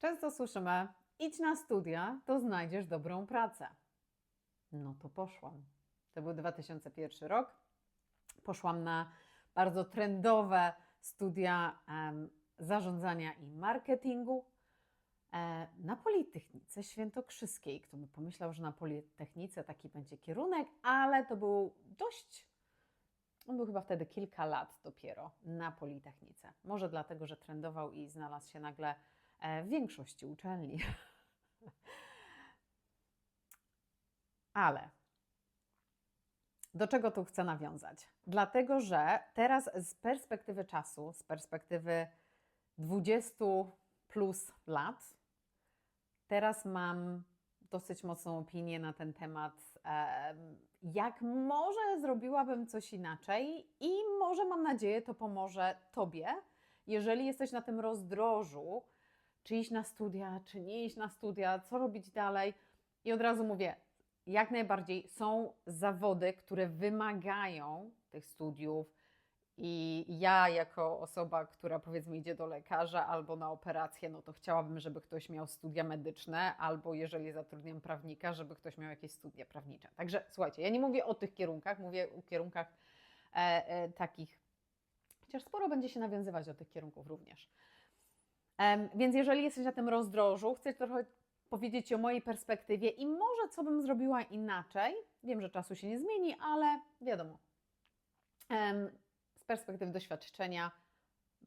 Często słyszymy: idź na studia, to znajdziesz dobrą pracę. No to poszłam. To był 2001 rok. Poszłam na bardzo trendowe studia em, zarządzania i marketingu e, na Politechnice Świętokrzyskiej. Kto by pomyślał, że na Politechnice taki będzie kierunek, ale to był dość. On był chyba wtedy kilka lat dopiero na Politechnice. Może dlatego, że trendował i znalazł się nagle w większości uczelni. Ale do czego tu chcę nawiązać? Dlatego, że teraz z perspektywy czasu, z perspektywy 20 plus lat, teraz mam dosyć mocną opinię na ten temat, em, jak może zrobiłabym coś inaczej i może mam nadzieję to pomoże Tobie, jeżeli jesteś na tym rozdrożu, czy iść na studia, czy nie iść na studia, co robić dalej. I od razu mówię, jak najbardziej są zawody, które wymagają tych studiów. I ja, jako osoba, która powiedzmy idzie do lekarza albo na operację, no to chciałabym, żeby ktoś miał studia medyczne, albo jeżeli zatrudniam prawnika, żeby ktoś miał jakieś studia prawnicze. Także słuchajcie, ja nie mówię o tych kierunkach, mówię o kierunkach e, e, takich, chociaż sporo będzie się nawiązywać do tych kierunków również. Więc jeżeli jesteś na tym rozdrożu, chcę trochę powiedzieć o mojej perspektywie i może co bym zrobiła inaczej. Wiem, że czasu się nie zmieni, ale wiadomo. Z perspektywy doświadczenia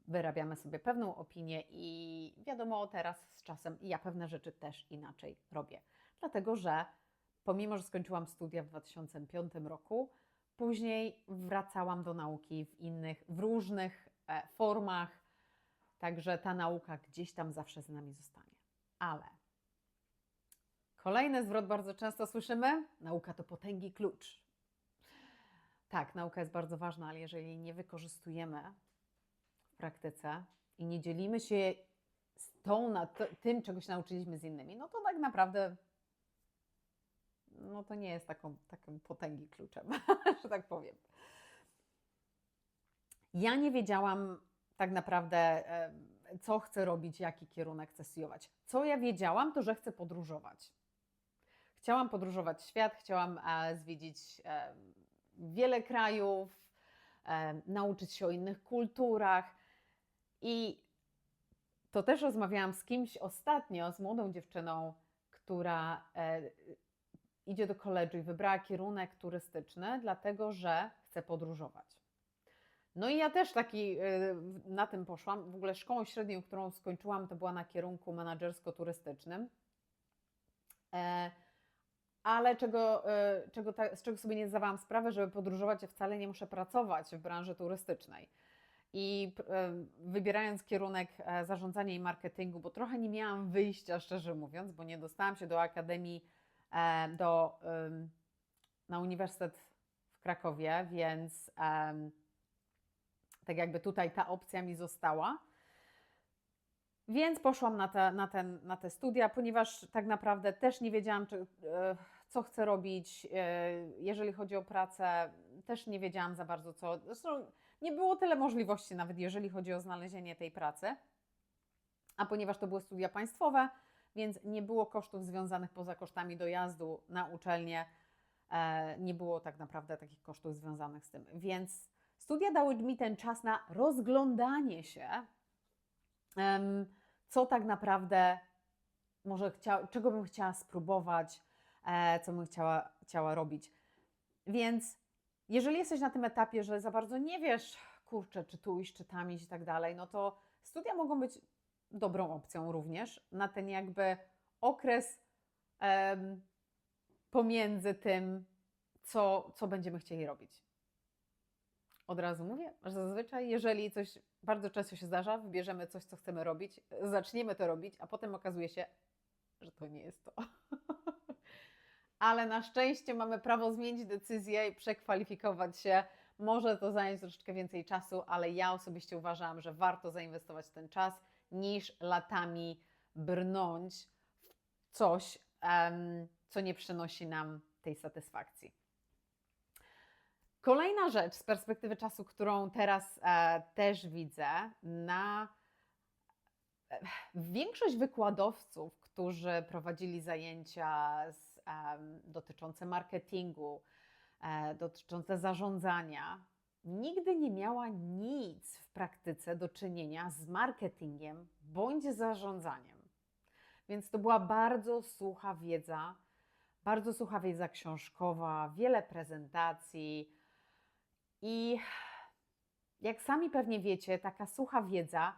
wyrabiamy sobie pewną opinię i wiadomo, teraz z czasem ja pewne rzeczy też inaczej robię. Dlatego, że pomimo, że skończyłam studia w 2005 roku, później wracałam do nauki w innych, w różnych e, formach, także ta nauka gdzieś tam zawsze z nami zostanie. Ale kolejny zwrot bardzo często słyszymy: nauka to potęgi klucz. Tak, nauka jest bardzo ważna, ale jeżeli nie wykorzystujemy w praktyce i nie dzielimy się z tą, tym, czego się nauczyliśmy z innymi, no to tak naprawdę no to nie jest taką, taką potęgi kluczem, że tak powiem. Ja nie wiedziałam tak naprawdę, co chcę robić, jaki kierunek chcę studiować. Co ja wiedziałam, to że chcę podróżować. Chciałam podróżować świat, chciałam e, zwiedzić wiele krajów, nauczyć się o innych kulturach. I to też rozmawiałam z kimś ostatnio, z młodą dziewczyną, która e, idzie do koledżu i wybrała kierunek turystyczny, dlatego że chce podróżować. No i ja też taki e, na tym poszłam. W ogóle szkołą średnią, którą skończyłam, to była na kierunku menedżersko-turystycznym. E, ale czego, e, czego z czego sobie nie zdawałam sprawę, żeby podróżować, ja wcale nie muszę pracować w branży turystycznej. I wybierając kierunek zarządzania i marketingu, bo trochę nie miałam wyjścia, szczerze mówiąc, bo nie dostałam się do akademii, do, na Uniwersytet w Krakowie, więc tak jakby tutaj ta opcja mi została. Więc poszłam na te, na, ten, na te studia, ponieważ tak naprawdę też nie wiedziałam, czy, e, co chcę robić. e, Jeżeli chodzi o pracę, też nie wiedziałam za bardzo co. Zresztą nie było tyle możliwości, nawet jeżeli chodzi o znalezienie tej pracy. A ponieważ to były studia państwowe, więc nie było kosztów związanych poza kosztami dojazdu na uczelnię, e, nie było tak naprawdę takich kosztów związanych z tym. Więc studia dały mi ten czas na rozglądanie się, co tak naprawdę może chcia, czego bym chciała spróbować, e, co bym chciała, chciała robić. Więc jeżeli jesteś na tym etapie, że za bardzo nie wiesz, kurczę, czy tu iść, czy tam iść i tak dalej, no to studia mogą być dobrą opcją również na ten jakby okres pomiędzy tym, co, co będziemy chcieli robić. Od razu mówię, że zazwyczaj, jeżeli coś bardzo często się zdarza, wybierzemy coś, co chcemy robić, zaczniemy to robić, a potem okazuje się, że to nie jest to. Ale na szczęście mamy prawo zmienić decyzję i przekwalifikować się. Może to zająć troszeczkę więcej czasu, ale ja osobiście uważam, że warto zainwestować ten czas, niż latami brnąć w coś, co nie przynosi nam tej satysfakcji. Kolejna rzecz z perspektywy czasu, którą teraz e, też widzę na Większość wykładowców, którzy prowadzili zajęcia z, em, dotyczące marketingu, e, dotyczące zarządzania, nigdy nie miała nic w praktyce do czynienia z marketingiem bądź zarządzaniem. Więc to była bardzo sucha wiedza, bardzo sucha wiedza książkowa, wiele prezentacji i jak sami pewnie wiecie, taka sucha wiedza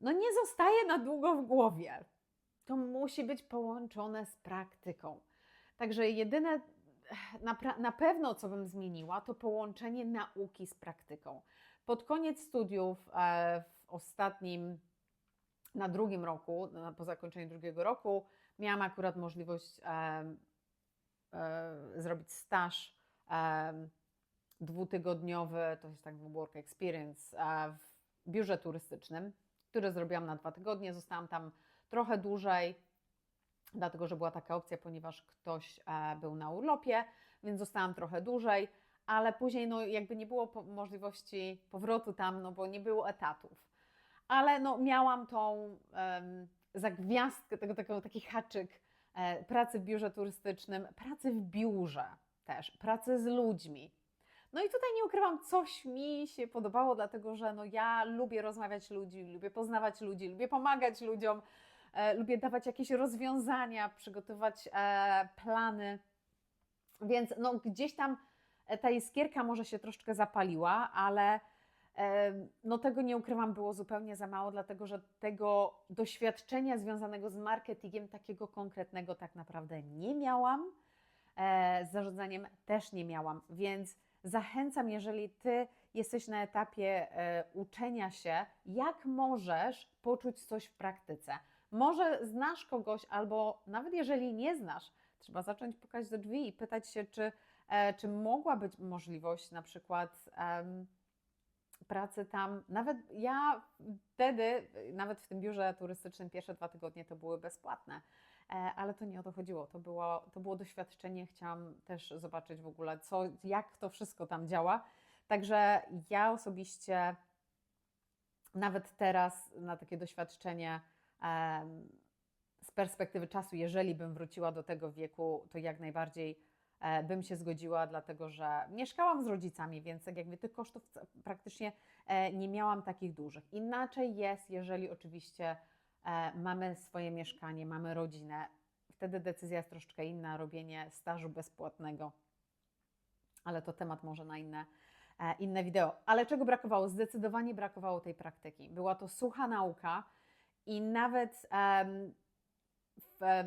no nie zostaje na długo w głowie. To musi być połączone z praktyką. Także jedyne na, na pewno, co bym zmieniła, to połączenie nauki z praktyką. Pod koniec studiów, e, w ostatnim, na drugim roku, po zakończeniu drugiego roku, miałam akurat możliwość e, zrobić staż dwutygodniowy, to jest tak work experience, w biurze turystycznym, który zrobiłam na dwa tygodnie. Zostałam tam trochę dłużej, dlatego że była taka opcja, ponieważ ktoś e, był na urlopie, więc zostałam trochę dłużej, ale później no, jakby nie było możliwości powrotu tam, no bo nie było etatów. Ale no, miałam tą em, zagwiazdkę, tego, tego, taki haczyk e, pracy w biurze turystycznym, pracy w biurze też, pracy z ludźmi. No i tutaj nie ukrywam, coś mi się podobało, dlatego że no ja lubię rozmawiać ludzi, lubię poznawać ludzi, lubię pomagać ludziom, e, lubię dawać jakieś rozwiązania, przygotować e, plany. Więc no gdzieś tam e, ta iskierka może się troszeczkę zapaliła, ale e, no tego nie ukrywam, było zupełnie za mało, dlatego że tego doświadczenia związanego z marketingiem takiego konkretnego tak naprawdę nie miałam. E, z zarządzaniem też nie miałam, więc zachęcam, jeżeli Ty jesteś na etapie e, uczenia się, jak możesz poczuć coś w praktyce. Może znasz kogoś, albo nawet jeżeli nie znasz, trzeba zacząć pukać do drzwi i pytać się, czy, e, czy mogła być możliwość na przykład pracy tam. Nawet ja wtedy, nawet w tym biurze turystycznym, pierwsze dwa tygodnie to były bezpłatne. E, ale to nie o to chodziło. To było, to było doświadczenie. Chciałam też zobaczyć w ogóle, co, jak to wszystko tam działa. Także ja osobiście nawet teraz na takie doświadczenie z perspektywy czasu, jeżeli bym wróciła do tego wieku, to jak najbardziej e, bym się zgodziła, dlatego że mieszkałam z rodzicami, więc tak jakby tych kosztów praktycznie e, nie miałam takich dużych. Inaczej jest, jeżeli oczywiście mamy swoje mieszkanie, mamy rodzinę, wtedy decyzja jest troszeczkę inna, robienie stażu bezpłatnego, ale to temat może na inne, e, inne wideo. Ale czego brakowało? Zdecydowanie brakowało tej praktyki. Była to sucha nauka i nawet w,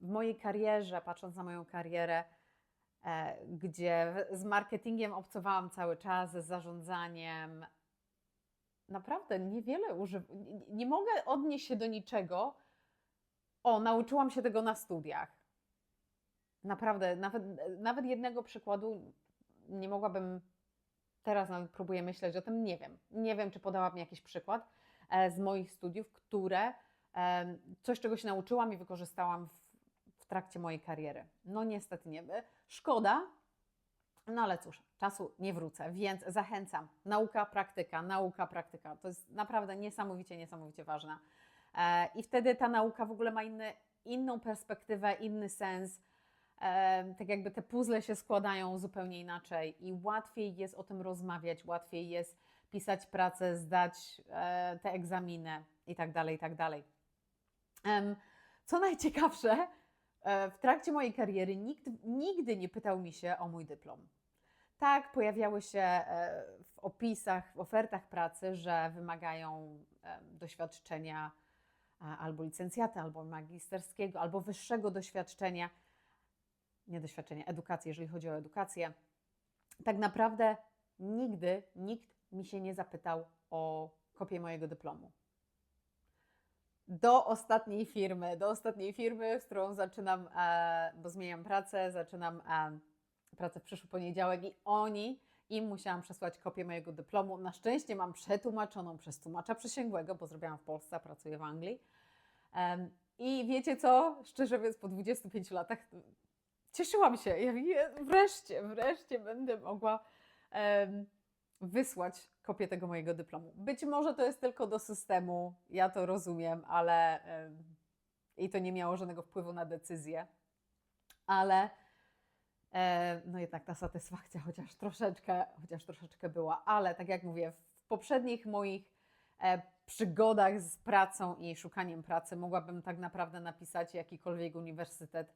w mojej karierze, patrząc na moją karierę, e, gdzie z marketingiem obcowałam cały czas, z zarządzaniem, naprawdę niewiele używam. Nie, nie mogę odnieść się do niczego. O, nauczyłam się tego na studiach. Naprawdę, nawet, nawet jednego przykładu nie mogłabym. Teraz nawet próbuję myśleć o tym, nie wiem. Nie wiem, czy podałabym jakiś przykład e, z moich studiów, które coś, czego się nauczyłam i wykorzystałam w, w trakcie mojej kariery. No niestety nie. Szkoda, no ale cóż, czasu nie wrócę, więc zachęcam. Nauka, praktyka, nauka, praktyka. To jest naprawdę niesamowicie, niesamowicie ważna. E, I wtedy ta nauka w ogóle ma inny, inną perspektywę, inny sens. E, tak jakby te puzzle się składają zupełnie inaczej i łatwiej jest o tym rozmawiać, łatwiej jest pisać pracę, zdać e, te egzaminy i tak dalej, i tak Co najciekawsze, w trakcie mojej kariery nikt nigdy nie pytał mi się o mój dyplom. Tak, pojawiały się e, w opisach, w ofertach pracy, że wymagają doświadczenia a, albo licencjata, albo magisterskiego, albo wyższego doświadczenia, nie doświadczenia, edukacji, jeżeli chodzi o edukację. Tak naprawdę nigdy nikt mi się nie zapytał o kopię mojego dyplomu. Do ostatniej firmy, do ostatniej firmy, z którą zaczynam, e, bo zmieniam pracę, zaczynam e, pracę w przyszły poniedziałek i oni, im musiałam przesłać kopię mojego dyplomu. Na szczęście mam przetłumaczoną przez tłumacza przysięgłego, bo zrobiłam w Polsce, pracuję w Anglii. I wiecie co? Szczerze mówiąc, po 25 latach cieszyłam się. Wreszcie, wreszcie będę mogła wysłać kopię tego mojego dyplomu. Być może to jest tylko do systemu, ja to rozumiem, ale i to nie miało żadnego wpływu na decyzję, ale e, no jednak ta satysfakcja chociaż troszeczkę, chociaż troszeczkę była, ale tak jak mówię, w poprzednich moich e, przygodach z pracą i szukaniem pracy mogłabym tak naprawdę napisać jakikolwiek uniwersytet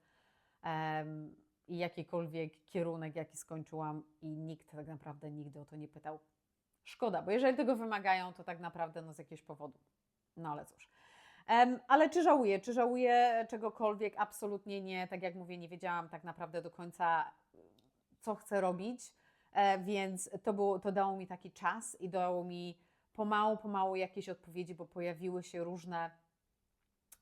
i jakikolwiek kierunek, jaki skończyłam i nikt tak naprawdę nigdy o to nie pytał. Szkoda, bo jeżeli tego wymagają, to tak naprawdę no z jakiegoś powodu. No ale cóż. Em, ale czy żałuję? Czy żałuję czegokolwiek? Absolutnie nie. Tak jak mówię, nie wiedziałam tak naprawdę do końca, co chcę robić, e, więc to, było, to dało mi taki czas i dało mi pomału, pomału jakieś odpowiedzi, bo pojawiły się różne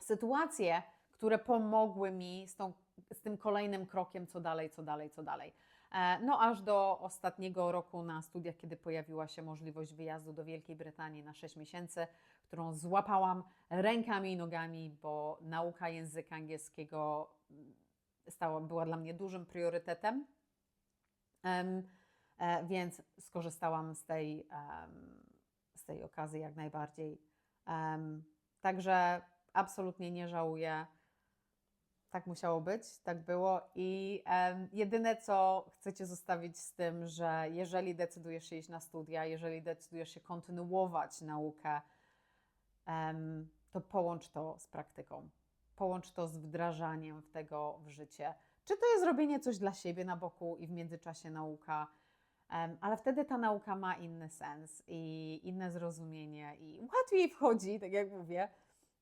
sytuacje, które pomogły mi z, tą, z tym kolejnym krokiem, co dalej, co dalej, co dalej. E, No aż do ostatniego roku na studiach, kiedy pojawiła się możliwość wyjazdu do Wielkiej Brytanii na 6 miesięcy, którą złapałam rękami i nogami, bo nauka języka angielskiego mm, stała, była dla mnie dużym priorytetem. Em, e, więc skorzystałam z tej, em, z tej okazji jak najbardziej. Em, Także absolutnie nie żałuję. Tak musiało być, tak było. I em, jedyne, co chcecie zostawić z tym, że jeżeli decydujesz się iść na studia, jeżeli decydujesz się kontynuować naukę, em, to połącz to z praktyką. Połącz to z wdrażaniem w tego w życie. Czy to jest robienie coś dla siebie na boku i w międzyczasie nauka, em, ale wtedy ta nauka ma inny sens i inne zrozumienie i łatwiej wchodzi, tak jak mówię.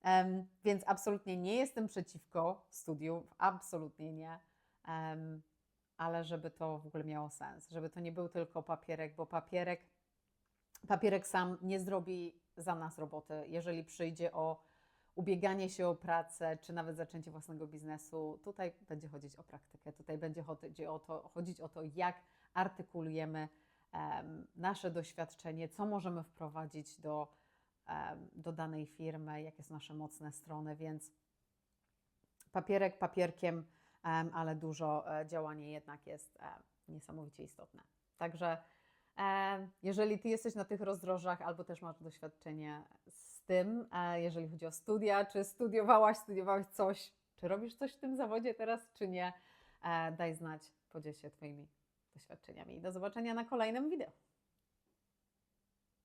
Em, więc absolutnie nie jestem przeciwko studium, absolutnie nie. Em, ale żeby to w ogóle miało sens, żeby to nie był tylko papierek, bo papierek, papierek sam nie zrobi za nas roboty. Jeżeli przyjdzie o ubieganie się o pracę, czy nawet zaczęcie własnego biznesu, tutaj będzie chodzić o praktykę, tutaj będzie chodzi o to, chodzić o to, jak artykulujemy em, nasze doświadczenie, co możemy wprowadzić do, do danej firmy, jakie są nasze mocne strony, więc papierek papierkiem, em, ale dużo e, działanie jednak jest niesamowicie istotne. Także jeżeli Ty jesteś na tych rozdrożach albo też masz doświadczenie z tym, e, jeżeli chodzi o studia, czy studiowałaś, studiowałeś coś, czy robisz coś w tym zawodzie teraz, czy nie, e, daj znać, podziel się Twoimi doświadczeniami. Do zobaczenia na kolejnym wideo.